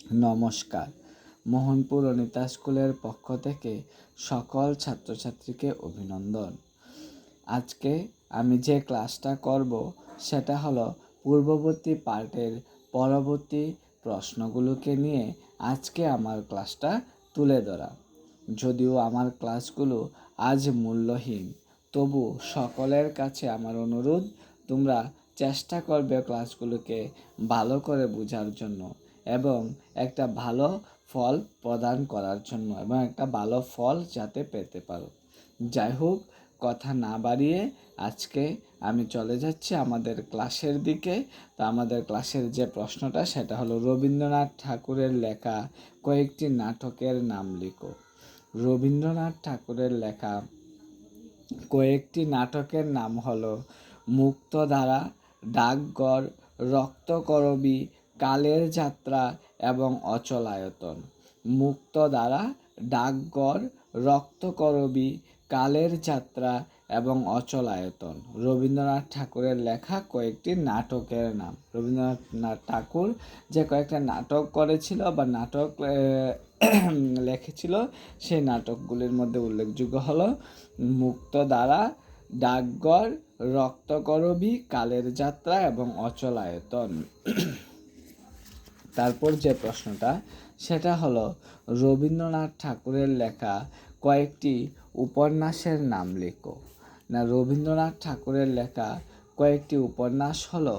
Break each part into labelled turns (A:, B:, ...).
A: নমস্কার। মোহনপুর অনিতা স্কুলের পক্ষ থেকে সকল ছাত্রছাত্রীকে অভিনন্দন। আজকে আমি যে ক্লাসটা করব, সেটা হলো পূর্ববর্তী পার্টের পরবর্তী প্রশ্নগুলোকে নিয়ে আজকে আমার ক্লাসটা তুলে ধরা। যদিও আমার ক্লাসগুলো আজ মূল্যহীন, তবু সকলের কাছে আমার অনুরোধ, তোমরা চেষ্টা করবে ক্লাসগুলোকে ভালো করে বোঝার জন্য। এবং একটা ভালো ফল প্রদান করার জন্য এবং একটা ভালো ফল যাতে পেতে পারো। যাই হোক, কথা না বাড়িয়ে আজকে আমি চলে যাচ্ছি আমাদের ক্লাসের দিকে। তো আমাদের ক্লাসের যে প্রশ্নটা, সেটা হলো, রবীন্দ্রনাথ ঠাকুরের লেখা কয়েকটি নাটকের নাম লিখো। রবীন্দ্রনাথ ঠাকুরের লেখা কয়েকটি নাটকের নাম হলো, মুক্তধারা, ডাকঘর, রক্তকরবী কালের যাত্রা এবং অচলায়তন। মুক্তধারা ডাকঘর, রক্তকরবী, কালের যাত্রা এবং অচলায়তন। রবীন্দ্রনাথ ঠাকুরের লেখা কয়েকটি নাটকের নাম। রবীন্দ্রনাথ ঠাকুর যে কয়েকটা নাটক করেছিল বা নাটক লিখেছিল, সেই নাটকগুলির মধ্যে উল্লেখযোগ্য হলো মুক্তধারা ডাকঘর, রক্তকরবী, কালের যাত্রা এবং অচলায়তন। তারপর যে প্রশ্নটা, সেটা হলো, রবীন্দ্রনাথ ঠাকুরের লেখা কয়েকটি উপন্যাসের নাম লেখো। না, রবীন্দ্রনাথ ঠাকুরের লেখা কয়েকটি উপন্যাস হলো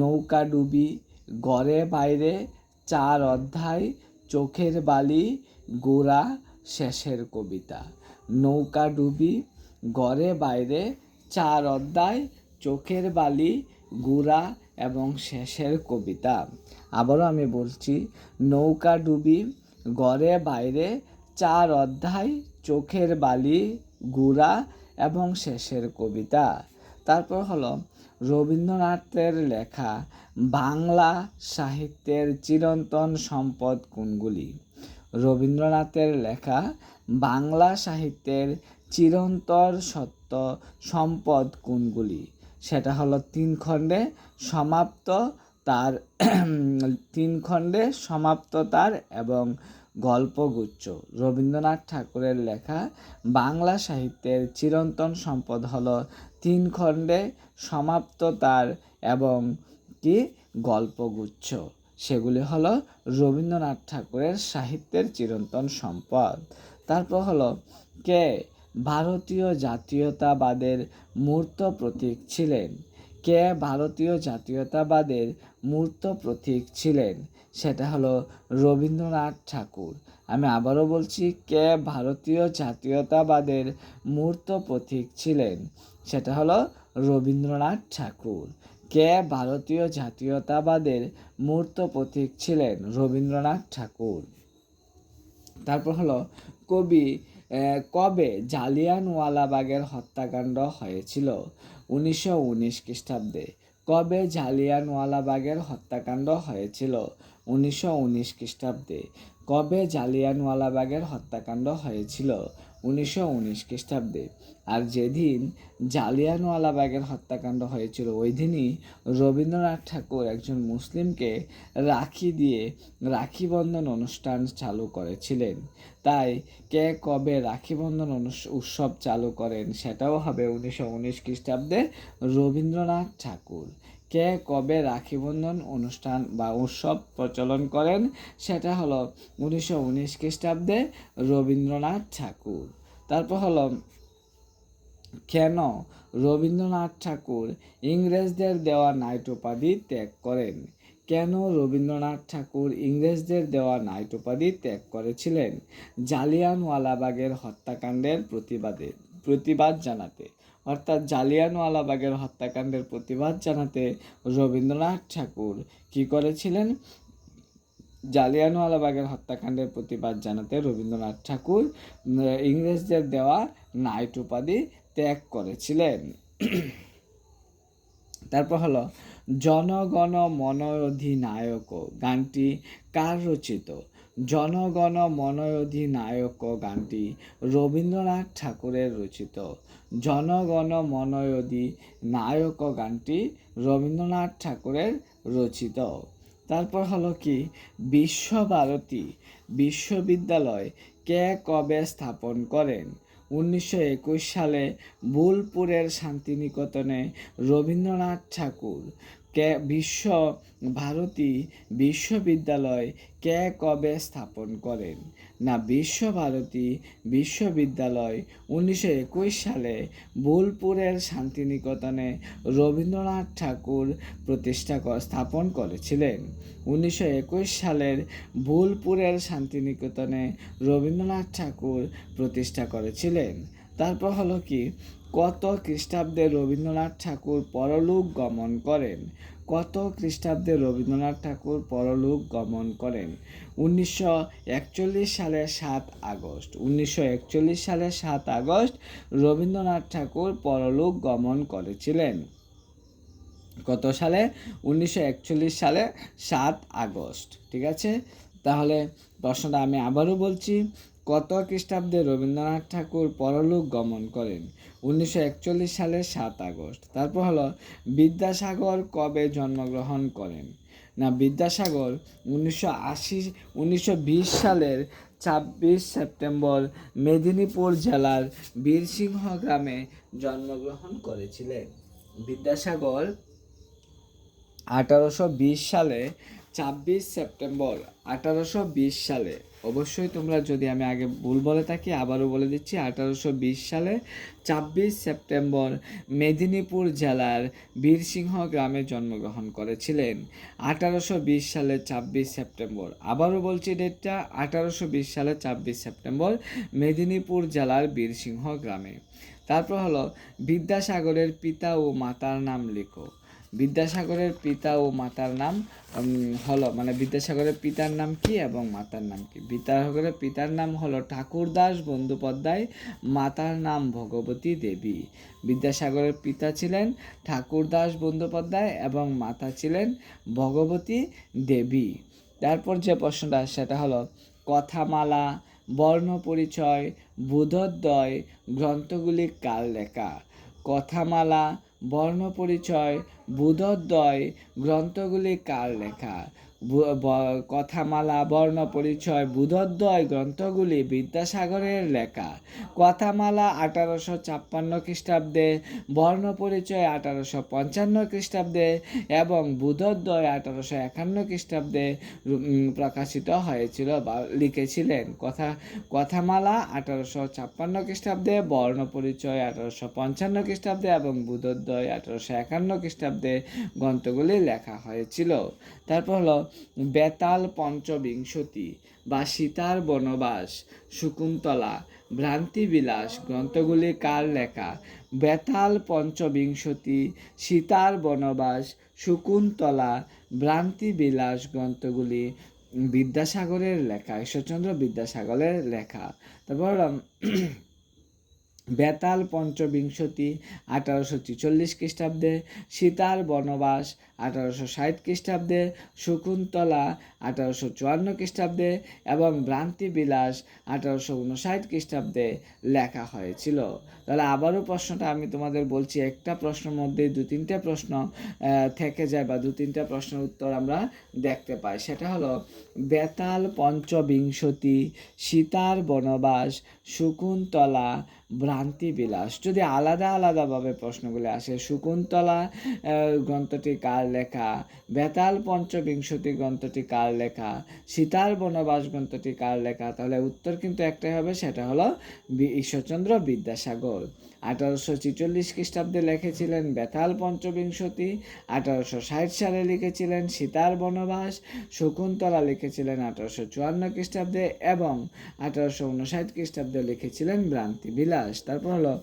A: নৌকাডুবি গড়ে বাইরে, চার অধ্যায়, চোখের বালি, গোড়া, শেষের কবিতা। নৌকাডুবি গড়ে বাইরে, চার অধ্যায়, চোখের বালি, গুড়া এবং শেষের কবিতা। আবারও আমি বলছি, নৌকা ডুবি গড়ে বাইরে, চার অধ্যায়, চোখের বালি, গুড়া এবং শেষের কবিতা। তারপর হলো রবীন্দ্রনাথের লেখা, বাংলা সাহিত্যের চিরন্তন সম্পদ কোনগুলি? রবীন্দ্রনাথের লেখা, বাংলা সাহিত্যের চিরন্তর সত্য সম্পদ কোনগুলি? সেটা হলো তিন খণ্ডে সমাপ্ত তার তিন খণ্ডে সমাপ্ত তার এবং গল্পগুচ্ছ। রবীন্দ্রনাথ ঠাকুরের লেখা বাংলা সাহিত্যের চিরন্তন সম্পদ হল তিন খণ্ডে সমাপ্ত তার এবং কি গল্পগুচ্ছ। সেগুলি হলো রবীন্দ্রনাথ ঠাকুরের সাহিত্যের চিরন্তন সম্পদ। তারপর হলো কে ভারতীয় জাতীয়তাবাদের মূর্ত প্রতীক ছিলেন। কে ভারতীয় জাতীয়তাবাদের মূর্ত প্রতীক ছিলেন? সেটা হলো রবীন্দ্রনাথ ঠাকুর। আমি আবারও বলছি, কে ভারতীয় জাতীয়তাবাদের মূর্ত প্রতীক ছিলেন? সেটা হলো রবীন্দ্রনাথ ঠাকুর। কে ভারতীয় জাতীয়তাবাদের মূর্ত প্রতীক ছিলেন? রবীন্দ্রনাথ ঠাকুর। তারপর হলো কবি কবে জালিয়ানওয়ালাবাগের হত্যাকাণ্ড হয়েছিল? উনিশশো উনিশ খ্রিস্টাব্দে। কবে জালিয়ানওয়ালাবাগের হত্যাকাণ্ড হয়েছিল? উনিশশো উনিশ খ্রিস্টাব্দে। কবে জালিয়ানওয়ালাবাগের হত্যাকাণ্ড হয়েছিল? উনিশশো উনিশ খ্রিস্টাব্দে আর যেদিন জালিয়ানওয়ালাবাগের হত্যাকাণ্ড হয়েছিল, ওই দিনই রবীন্দ্রনাথ ঠাকুর একজন মুসলিমকে রাখি দিয়ে রাখি বন্ধন অনুষ্ঠান চালু করেছিলেন। তাই কে কবে রাখি বন্ধন উৎসব চালু করেন, সেটাও হবে উনিশশো উনিশ খ্রিস্টাব্দে রবীন্দ্রনাথ ঠাকুর। কে কবে রাখি বন্ধন অনুষ্ঠান বা উৎসব প্রচলন করেন সেটা হলো উনিশশো উনিশ খ্রিস্টাব্দে রবীন্দ্রনাথ ঠাকুর। তারপর হলো, কেন রবীন্দ্রনাথ ঠাকুর ইংরেজদের দেওয়া নাইট উপাধি ত্যাগ করেন? কেন রবীন্দ্রনাথ ঠাকুর ইংরেজদের দেওয়া নাইট উপাধি ত্যাগ করেছিলেন? জালিয়ানওয়ালাবাগের হত্যাকাণ্ডের প্রতিবাদে প্রতিবাদ জানাতে। অর্থাৎ জালিয়ানওয়ালাবাগের হত্যাকাণ্ডের প্রতিবাদ জানাতে রবীন্দ্রনাথ ঠাকুর কি করেছিলেন? জালিয়ানওয়ালাবাগের হত্যাকাণ্ডের প্রতিবাদ জানাতে রবীন্দ্রনাথ ঠাকুর ইংরেজদের দেওয়া নাইট উপাধি ত্যাগ করেছিলেন। তারপর হলো, জনগণ মন অধিনায়ক গানটি কার রচিত? জনগণ মন অধিনায়ক গানটি রবীন্দ্রনাথ ঠাকুরের রচিত। জনগণ মনয়দি নায়ক গানটি রবীন্দ্রনাথ ঠাকুরের রচিত। তারপর হলো কি? বিশ্বভারতী বিশ্ববিদ্যালয় কে কবে স্থাপন করেন? উনিশশো একুশ সালে বোলপুরের শান্তিনিকেতনে রবীন্দ্রনাথ ঠাকুর। বিশ্ব ভারতী বিশ্ববিদ্যালয় কে কবে স্থাপন করেন? না বিশ্বভারতী বিশ্ববিদ্যালয় উনিশশো একুশ সালে বোলপুরের শান্তিনিকেতনে রবীন্দ্রনাথ ঠাকুর প্রতিষ্ঠা স্থাপন করেছিলেন। উনিশশো একুশ সালের বোলপুরের শান্তিনিকেতনে রবীন্দ্রনাথ ঠাকুর প্রতিষ্ঠা করেছিলেন। তারপর হলো কি, কত খ্রিস্টাব্দে রবীন্দ্রনাথ ঠাকুর পরলোক গমন করেন। কত খ্রিস্টাব্দে রবীন্দ্রনাথ ঠাকুর পরলোক গমন করেন? উনিশশো একচল্লিশ সাত আগস্ট। উনিশশো একচল্লিশ সাত আগস্ট রবীন্দ্রনাথ ঠাকুর পরলোক গমন করেছিলেন। কত সালে? উনিশশো একচল্লিশ সালে সাত আগস্ট। ঠিক আছে? তাহলে প্রশ্নটা আমি আবারও বলছি। কত খ্রিস্টাব্দে রবীন্দ্রনাথ ঠাকুর পরলোক গমন করেন? উনিশশো একচল্লিশ সালের সাত আগস্ট। তারপর হলো, বিদ্যাসাগর কবে জন্মগ্রহণ করেন? না, বিদ্যাসাগর উনিশশো আশি, উনিশশো বিশ সালের ছাব্বিশ সেপ্টেম্বর মেদিনীপুর জেলার বীরসিংহ গ্রামে জন্মগ্রহণ করেছিলেন। বিদ্যাসাগর আঠারোশো বিশ সালে, ছাব্বিশ সেপ্টেম্বর আঠারোশো বিশ সালে অবশ্যই তোমরা যদি আমি আগে ভুল বলে থাকি, আবারও বলে দিচ্ছি, আঠারোশো বিশ সালে ছাব্বিশ সেপ্টেম্বর মেদিনীপুর জেলার বীরসিংহ গ্রামে জন্মগ্রহণ করেছিলেন। আঠারোশো বিশ সালে ছাব্বিশ সেপ্টেম্বর, আবারও বলছি ডেটটা, আঠারোশো বিশ সালে ছাব্বিশ সেপ্টেম্বর মেদিনীপুর জেলার বীরসিংহ গ্রামে। তারপর হলো বিদ্যাসাগরের পিতা ও মাতার নাম লেখো। বিদ্যাসাগরের পিতা ও মাতার নাম হলো মানে বিদ্যাসাগরের পিতার নাম কি এবং মাতার নাম কি? বিদ্যাসাগরের পিতার নাম হলো ঠাকুরদাস বন্দ্যোপাধ্যায়, মাতার নাম ভগবতী দেবী। বিদ্যাসাগরের পিতা ছিলেন ঠাকুরদাস বন্দ্যোপাধ্যায় এবং মাতা ছিলেন ভগবতী দেবী। তারপর যে প্রশ্নটা, সেটা হলো কথামালা বর্ণ পরিচয় বোধোদয়, গ্রন্থগুলি কার লেখা? কথামালা বর্ণ পরিচয় গ্রন্থগুলি কার লেখা কথামালা, বর্ণ পরিচয়, বোধোদয় গ্রন্থগুলি বিদ্যাসাগরের লেখা। কথামালা আঠারোশো ছাপ্পান্ন খ্রিস্টাব্দে, বর্ণ পরিচয় আঠারোশো পঞ্চান্ন খ্রিস্টাব্দে এবং বোধোদয় আঠারোশো একান্ন খ্রিস্টাব্দে প্রকাশিত হয়েছিল বা লিখেছিলেন। কথা কথামালা আঠারোশো ছাপ্পান্ন খ্রিস্টাব্দে, বর্ণ পরিচয় আঠারোশো পঞ্চান্ন খ্রিস্টাব্দে এবং বুধোদয় আঠারোশো একান্ন খ্রিস্টাব্দে গ্রন্থগুলি লেখা হয়েছিল। তারপর হলো বেতাল পঞ্চবিংশতি বা সীতার বনবাস, শকুন্তলা, ভ্রান্তিবিলাস, গ্রন্থগুলি কার লেখা? বেতাল পঞ্চবিংশতি, সীতার বনবাস, শকুন্তলা, ভ্রান্তিবিলাস গ্রন্থগুলি বিদ্যাসাগরের লেখা, ঈশ্বরচন্দ্র বিদ্যাসাগরের লেখা। তারপর বেতাল পঞ্চবিংশতি আঠারোশো ছেচল্লিশ খ্রিস্টাব্দে সীতার বনবাস আঠারোশো ষাট খ্রিস্টাব্দে, শকুন্তলা আঠারোশো চুয়ান্ন খ্রিস্টাব্দে এবং ভ্রান্তিবিলাস আঠারোশো উনষাট খ্রিস্টাব্দে লেখা হয়েছিল। তাহলে আবারও প্রশ্নটা আমি তোমাদের বলছি, একটা প্রশ্নের মধ্যে দু তিনটে প্রশ্ন থেকে যায় বা দু তিনটা প্রশ্নের উত্তর আমরা দেখতে পাই। সেটা হলো, বেতাল পঞ্চবিংশতি সীতার বনবাস, শকুন্তলা ভ্রান্তিবিলাস। যদি আলাদা আলাদাভাবে প্রশ্নগুলি আসে, শকুন্তলা গ্রন্থটি কার লেখা? বেতাল পঞ্চবিংশতি গ্রন্থটি কার লেখা? সীতার বনবাস গ্রন্থটি কার লেখা? তাহলে উত্তর কিন্তু একটাই হবে, সেটা হলো ঈশ্বরচন্দ্র বিদ্যাসাগর। আঠারোশো ছেচল্লিশ খ্রিস্টাব্দে লিখেছিলেন বেতাল পঞ্চবিংশতি, আঠারোশো ষাট সালে লিখেছিলেন সীতার বনবাস, শকুন্তলা লিখেছিলেন আঠারোশো চুয়ান্ন খ্রিস্টাব্দে এবং আঠারোশো উনষাট খ্রিস্টাব্দে লিখেছিলেন ভ্রান্তি বিলাস। তারপর হলো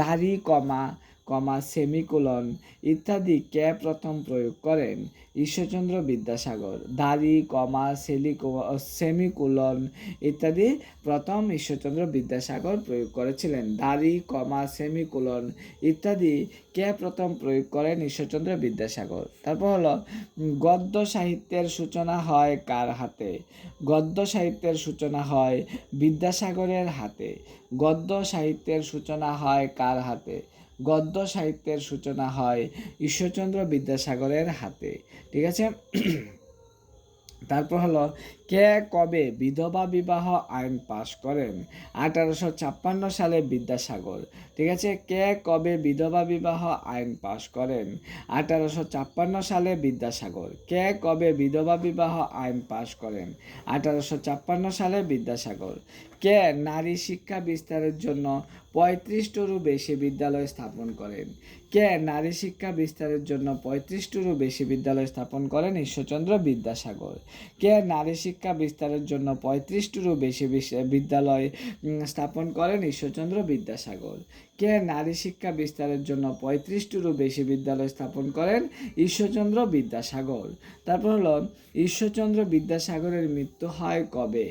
A: দাড়ি, কমা কমা, সেমিকোলন ইত্যাদি কে প্রথম প্রয়োগ করেন? ঈশ্বরচন্দ্র বিদ্যাসাগর, দাড়ি, কমা, সেলিকো সেমিকোলন ইত্যাদি প্রথম ঈশ্বরচন্দ্র বিদ্যাসাগর প্রয়োগ করেছিলেন। দাড়ি, কমা, সেমিকোলন ইত্যাদি কে প্রথম প্রয়োগ করেন? ঈশ্বরচন্দ্র বিদ্যাসাগর। তারপর হলো গদ্য সাহিত্যের সূচনা হয় কার হাতে? গদ্য সাহিত্যের সূচনা হয় বিদ্যাসাগরের হাতে। গদ্য সাহিত্যের সূচনা হয় কার হাতে? গদ্য সাহিত্যের সূচনা হয় ঈশ্বরচন্দ্র বিদ্যাসাগরের হাতে। ঠিক আছে? তারপর হলো, কে কবে বিধবা বিবাহ আইন পাশ করেন? আঠারোশো ছাপ্পান্ন সালে বিদ্যাসাগর। ঠিক আছে? কে কবে বিধবা বিবাহ আইন পাশ করেন? আঠারোশো ছাপ্পান্ন সালে বিদ্যাসাগর। কে কবে বিধবা বিবাহ আইন পাশ করেন? আঠারোশো ছাপ্পান্ন সালে বিদ্যাসাগর। কে নারী শিক্ষা বিস্তারের জন্য পঁয়ত্রিশটিরও বেশি বিদ্যালয় স্থাপন করেন? কে নারী শিক্ষা বিস্তারের জন্য পঁয়ত্রিশটিরও বেশি বিদ্যালয় স্থাপন করেন? ঈশ্বরচন্দ্র বিদ্যাসাগর। কে নারী শিক্ষা বিস্তারের জন্য পঁয়ত্রিশটিরও বেশি বিদ্যালয় স্থাপন করেন? ঈশ্বরচন্দ্র বিদ্যাসাগর। কে নারী শিক্ষা বিস্তারের জন্য পঁয়ত্রিশটিরও বেশি বিদ্যালয় স্থাপন করেন ঈশ্বরচন্দ্র বিদ্যাসাগর। তারপর হলো, ঈশ্বরচন্দ্র বিদ্যাসাগরের মৃত্যু হয় কবে?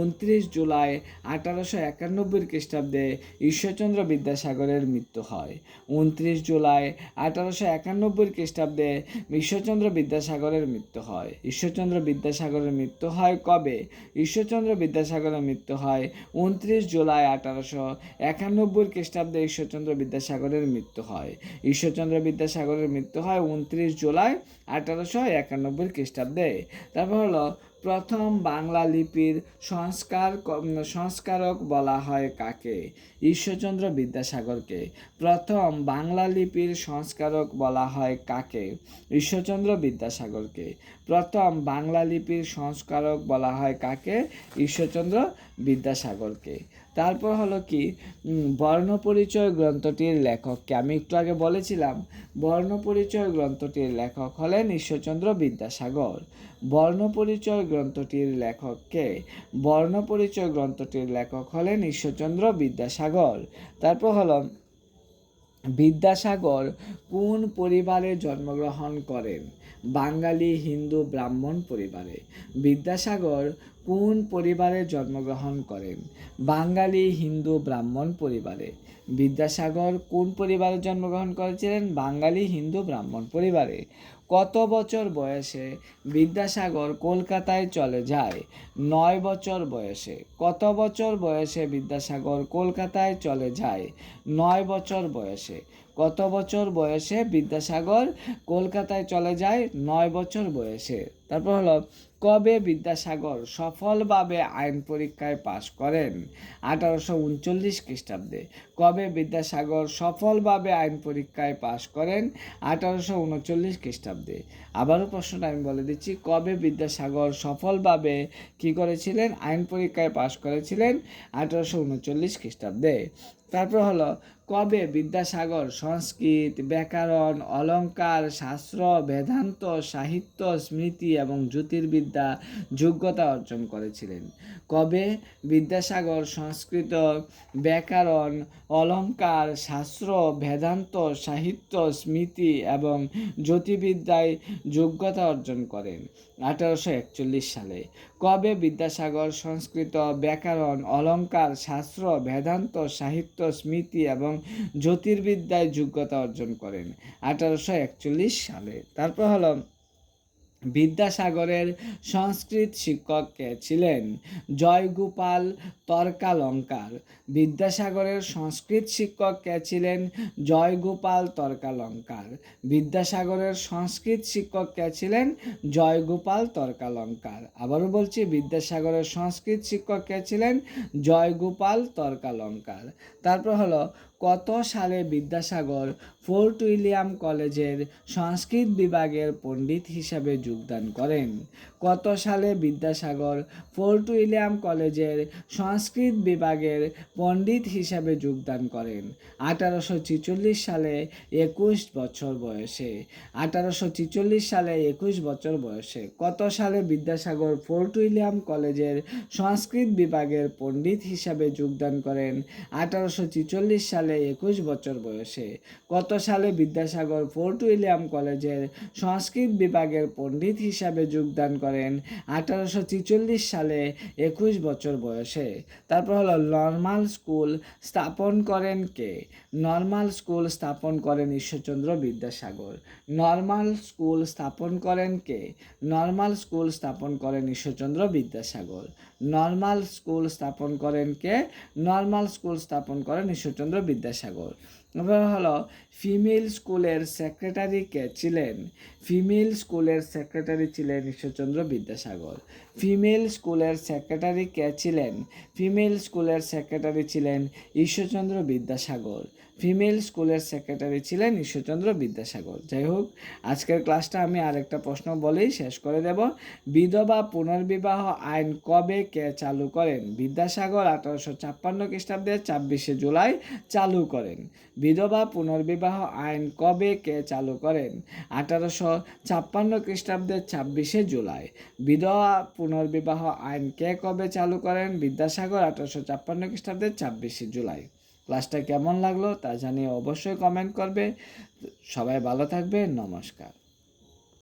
A: উনত্রিশ জুলাই আঠারোশো একানব্বই খ্রিস্টাব্দে ঈশ্বরচন্দ্র বিদ্যাসাগরের মৃত্যু হয়। উনত্রিশ জুলাই আঠারোশো একানব্বই খ্রিস্টাব্দে ঈশ্বরচন্দ্র বিদ্যাসাগরের মৃত্যু হয়। ঈশ্বরচন্দ্র বিদ্যাসাগরের মৃত্যু হয় কবে? ঈশ্বরচন্দ্র বিদ্যাসাগরের মৃত্যু হয় উনত্রিশ জুলাই আঠারোশো একানব্বই খ্রিস্টাব্দে ঈশ্বরচন্দ্র বিদ্যাসাগরের মৃত্যু হয়। ঈশ্বরচন্দ্র বিদ্যাসাগরের মৃত্যু হয় উনত্রিশ জুলাই আঠারোশো একানব্বই খ্রিস্টাব্দে। তারপর হলো প্রথম বাংলা লিপির সংস্কার সংস্কারক বলা হয় কাকে? ঈশ্বরচন্দ্র বিদ্যাসাগরকে। প্রথম বাংলা লিপির সংস্কারক বলা হয় কাকে? ঈশ্বরচন্দ্র বিদ্যাসাগরকে। প্রথম বাংলা লিপির সংস্কারক বলা হয় কাকে? ঈশ্বরচন্দ্র বিদ্যাসাগরকে। তারপর হলো কি বর্ণপরিচয় গ্রন্থটির লেখককে আমি একটু আগে বলেছিলাম, বর্ণপরিচয় গ্রন্থটির লেখক হলেন ঈশ্বরচন্দ্র বিদ্যাসাগর। বর্ণপরিচয় গ্রন্থটির লেখককে বর্ণপরিচয় গ্রন্থটির লেখক হলেন ঈশ্বরচন্দ্র বিদ্যাসাগর। তারপর হলো, বিদ্যাসাগর কোন পরিবারে জন্মগ্রহণ করেন? বাঙালি, হিন্দু, ব্রাহ্মণ পরিবারে। বিদ্যাসাগর কোন পরিবারে জন্মগ্রহণ করেন? বাঙালি, হিন্দু, ব্রাহ্মণ পরিবারে। বিদ্যাসাগর কোন পরিবারে জন্মগ্রহণ করেছিলেন? বাঙালি, হিন্দু, ব্রাহ্মণ পরিবারে। কত বছর বয়সে বিদ্যাসাগর কলকাতায় চলে যায়? নয় বছর বয়সে। কত বছর বয়সে বিদ্যাসাগর কলকাতায় চলে যায়? নয় বছর বয়সে। কত বছর বয়সে বিদ্যাসাগর কলকাতায় চলে যায়? নয় বছর বয়সে। তারপর হলো কবে বিদ্যাসাগর সফলভাবে আইন পরীক্ষায় পাশ করেন? আঠারোশো উনচল্লিশ খ্রিস্টাব্দে। কবে বিদ্যাসাগর সফলভাবে আইন পরীক্ষায় পাশ করেন? আঠারোশো উনচল্লিশ খ্রিস্টাব্দে। আবারও প্রশ্নটা আমি বলে দিচ্ছি, কবে বিদ্যাসাগর সফলভাবে কি করেছিলেন? আইন পরীক্ষায় পাশ করেছিলেন? আঠারোশো উনচল্লিশ খ্রিস্টাব্দে। তারপর হলো, কবে বিদ্যাসাগর, সংস্কৃত, ব্যাকরণ, অলঙ্কার, শাস্ত্র, বেদান্ত, সাহিত্য, স্মৃতি এবং জ্যোতির্বিদ্যা যোগ্যতা অর্জন করেছিলেন? কবে বিদ্যাসাগর, সংস্কৃত, ব্যাকরণ, অলঙ্কার, শাস্ত্র, বেদান্ত, সাহিত্য, স্মৃতি এবং জ্যোতির্বিদ্যায় যোগ্যতা অর্জন করেন? আঠারোশো একচল্লিশ সালে। কবে বিদ্যাসাগর, সংস্কৃত, ব্যাকরণ, অলঙ্কার, শাস্ত্র, বেদান্ত, সাহিত্য স্মৃতি এবং জ্যোতির্বিদ্যায় যোগ্যতা অর্জন করেন। আঠারোশো একচল্লিশ সালে। তারপর হলো বিদ্যাসাগরের সংস্কৃত শিক্ষক কে ছিলেন জয়গোপাল তর্কালঙ্কার। বিদ্যাসাগরের সংস্কৃত শিক্ষক কে ছিলেন জয়গোপাল তর্কালঙ্কার। বিদ্যাসাগরের সংস্কৃত শিক্ষক কে ছিলেন জয়গোপাল তর্কালঙ্কার। আবারও বলছি, বিদ্যাসাগরের সংস্কৃত শিক্ষক কে ছিলেন জয়গোপাল তর্কালঙ্কার। তারপর হলো কত সালে বিদ্যাসাগর ফোর্ট উইলিয়াম কলেজের সংস্কৃত বিভাগের পণ্ডিত হিসাবে যোগদান করেন। কত সালে বিদ্যাসাগর ফোর্ট উইলিয়াম কলেজের সংস্কৃত বিভাগের পণ্ডিত হিসাবে যোগদান করেন। আঠারোশো সালে একুশ বছর বয়সে। আঠারোশো সালে একুশ বছর বয়সে। কত সালে বিদ্যাসাগর ফোর্ট উইলিয়াম কলেজের সংস্কৃত বিভাগের পণ্ডিত হিসাবে যোগদান করেন? আঠারোশো সালে একুশ বছর বয়সে। কত সালে বিদ্যাসাগর ফোর্ট উইলিয়াম কলেজের সংস্কৃত বিভাগের পণ্ডিত হিসাবে যোগদান করেন? আঠারোশো ছিচল্লিশ সালে একুশ বছর বয়সে। তারপর হলো নর্মাল স্কুল স্থাপন করেন কে? নর্মাল স্কুল স্থাপন করেন ঈশ্বরচন্দ্র বিদ্যাসাগর। নর্মাল স্কুল স্থাপন করেন কে? নর্মাল স্কুল স্থাপন করেন ঈশ্বরচন্দ্র বিদ্যাসাগর। নর্মাল স্কুল স্থাপন করেন কে? নর্মাল স্কুল স্থাপন করেন ঈশ্বরচন্দ্র বিদ্যাসাগর। হলো ফিমেল স্কুলের সেক্রেটারি কে ছিলেন? ফিমেল স্কুলের সেক্রেটারি ছিলেন ঈশ্বরচন্দ্র বিদ্যাসাগর। ফিমেল স্কুলের সেক্রেটারি কে ছিলেন? ফিমেল স্কুলের সেক্রেটারি ছিলেন ঈশ্বরচন্দ্র বিদ্যাসাগর। ফিমেল স্কুলের সেক্রেটারি ছিলেন ঈশ্বরচন্দ্র বিদ্যাসাগর। যাই হোক, আজকের ক্লাসটা আমি আরেকটা প্রশ্ন বলেই শেষ করে দেব। বিধবা পুনর্বিবাহ আইন কবে কে চালু করেন? বিদ্যাসাগর আঠারোশো ছাপ্পান্ন খ্রিস্টাব্দে ছাব্বিশে জুলাই চালু করেন। বিধবা পুনর্বিবাহ আইন কবে কে চালু করেন? আঠারোশো ছাপ্পান্ন খ্রিস্টাব্দের ছাব্বিশে জুলাই। বিধবা পুনর্বিবাহ আইন কে কবে চালু করেন? বিদ্যাসাগর আঠারোশো ছাপ্পান্ন খ্রিস্টাব্দের ছাব্বিশে জুলাই। ক্লাসটা কেমন লাগল তা জানিয়ে অবশ্যই কমেন্ট করবে। সবাই ভালো থাকবে নমস্কার।